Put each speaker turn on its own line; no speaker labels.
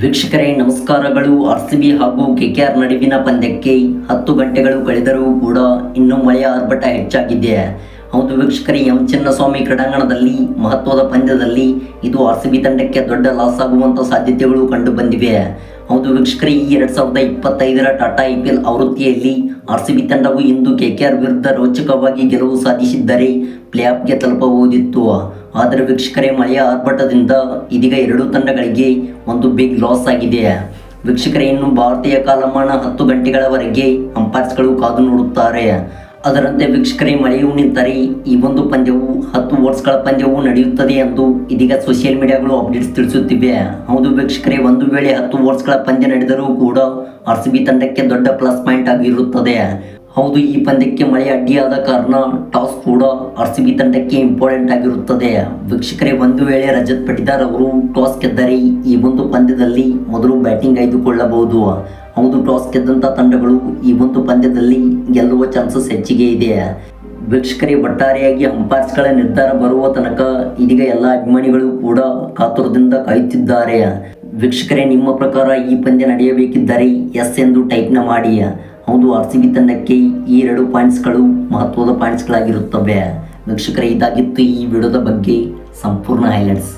ವೀಕ್ಷಕರೇ, ನಮಸ್ಕಾರಗಳು. R C B ಹಾಗೂ ಕೆಕೆಆರ್ ನಡುವಿನ ಪಂದ್ಯಕ್ಕೆ ಹತ್ತು ಗಂಟೆಗಳು ಕಳೆದರೂ ಕೂಡ ಇನ್ನೂ ಮಳೆಯ ಆರ್ಭಟ ಹೆಚ್ಚಾಗಿದೆ. ಹೌದು ವೀಕ್ಷಕರಿ ಎಂ ಚಿನ್ನಸ್ವಾಮಿ ಕ್ರೀಡಾಂಗಣದಲ್ಲಿ ಮಹತ್ವದ ಪಂದ್ಯದಲ್ಲಿ ಇದು ಆರ್ ಸಿ ಬಿ ತಂಡಕ್ಕೆ ದೊಡ್ಡ ಲಾಸ್ ಆಗುವಂಥ ಸಾಧ್ಯತೆಗಳು ಕಂಡು ಬಂದಿವೆ. ಹೌದು ವೀಕ್ಷಕರಿ ಈ ಎರಡು ಸಾವಿರದ ಇಪ್ಪತ್ತೈದರ ಟಾಟಾ ಐ ಆವೃತ್ತಿಯಲ್ಲಿ ಆರ್ ಸಿ ಬಿ ತಂಡವು ಇಂದು ಕೆ ಕೆ ಆರ್ ವಿರುದ್ಧ ರೋಚಕವಾಗಿ ಗೆಲುವು ಸಾಧಿಸಿದ್ದರೆ ಪ್ಲೇ ಆಫ್ಗೆ ತಲುಪಬಹುದಿತ್ತು. ಆದರೆ ವೀಕ್ಷಕರೇ, ಮಳೆಯ ಆರ್ಭಟದಿಂದ ಇದೀಗ ಎರಡೂ ತಂಡಗಳಿಗೆ ಒಂದು ಬಿಗ್ ಲಾಸ್ ಆಗಿದೆ. ವೀಕ್ಷಕರೇ, ಇನ್ನು ಭಾರತೀಯ ಕಾಲಮಾನ ಹತ್ತು ಗಂಟೆಗಳವರೆಗೆ ಅಂಪೈರ್ಸ್ಗಳು ಕಾದು ನೋಡುತ್ತಾರೆ. ಅದರಂತೆ ವೀಕ್ಷಕರೇ, ಮಳೆಯೂ ನಿಂತರೆ ಈ ಒಂದು ಪಂದ್ಯವು ಹತ್ತು ಓವರ್ಸ್ಗಳ ಪಂದ್ಯವು ನಡೆಯುತ್ತದೆ ಎಂದು ಇದೀಗ ಸೋಷಿಯಲ್ ಮೀಡಿಯಾಗಳು ಅಪ್ಡೇಟ್ಸ್ ತಿಳಿಸುತ್ತಿವೆ. ಹೌದು ವೀಕ್ಷಕರೇ, ಒಂದು ವೇಳೆ ಹತ್ತು ಓವರ್ಸ್ಗಳ ಪಂದ್ಯ ನಡೆದರೂ ಕೂಡ ಆರ್ ಸಿ ಬಿ ತಂಡಕ್ಕೆ ದೊಡ್ಡ ಪ್ಲಸ್ ಪಾಯಿಂಟ್ ಆಗಿರುತ್ತದೆ. ಹೌದು, ಈ ಪಂದ್ಯಕ್ಕೆ ಮಳೆ ಅಡ್ಡಿಯಾದ ಕಾರಣ ಟಾಸ್ ಕೂಡ ಆರ್ ಸಿ ಬಿ ತಂಡಕ್ಕೆ ಇಂಪಾರ್ಟೆಂಟ್ ಆಗಿರುತ್ತದೆ. ವೀಕ್ಷಕರೇ, ಒಂದು ವೇಳೆ ರಜತ್ ಪಟಿದಾರ್ ಅವರು ಟಾಸ್ ಗೆದ್ದರೆ ಈ ಒಂದು ಪಂದ್ಯದಲ್ಲಿ ಮೊದಲು ಬ್ಯಾಟಿಂಗ್ ಆಯ್ದುಕೊಳ್ಳಬಹುದು. ಹೌದು, ಟಾಸ್ ಗೆದ್ದಂಥ ತಂಡಗಳು ಈ ಒಂದು ಪಂದ್ಯದಲ್ಲಿ ಗೆಲ್ಲುವ ಚಾನ್ಸಸ್ ಹೆಚ್ಚಿಗೆ ಇದೆ. ವೀಕ್ಷಕರೇ, ಒಟ್ಟಾರೆಯಾಗಿ ಅಂಪೈರ್ಸ್ಗಳ ನಿರ್ಧಾರ ಬರುವ ತನಕ ಇದೀಗ ಎಲ್ಲ ಅಭಿಮಾನಿಗಳು ಕೂಡ ಕಾತುರದಿಂದ ಕಾಯುತ್ತಿದ್ದಾರೆ. ವೀಕ್ಷಕರೇ, ನಿಮ್ಮ ಪ್ರಕಾರ ಈ ಪಂದ್ಯ ನಡೆಯಬೇಕಿದ್ದರೆ ಎಸ್ ಎಂದು ಟೈಪ್ನ ಮಾಡಿ. ಹೌದು ಆರ್ ಸಿ ಬಿ ತಂಡಕ್ಕೆ ಈ ಎರಡು ಪಾಯಿಂಟ್ಸ್ಗಳು ಮಹತ್ವದ ಪಾಯಿಂಟ್ಸ್ಗಳಾಗಿರುತ್ತವೆ ವೀಕ್ಷಕರೇ, ಇದಾಗಿತ್ತು ಈ ವಿಡಿಯೋದ ಬಗ್ಗೆ ಸಂಪೂರ್ಣ ಹೈಲೈಟ್ಸ್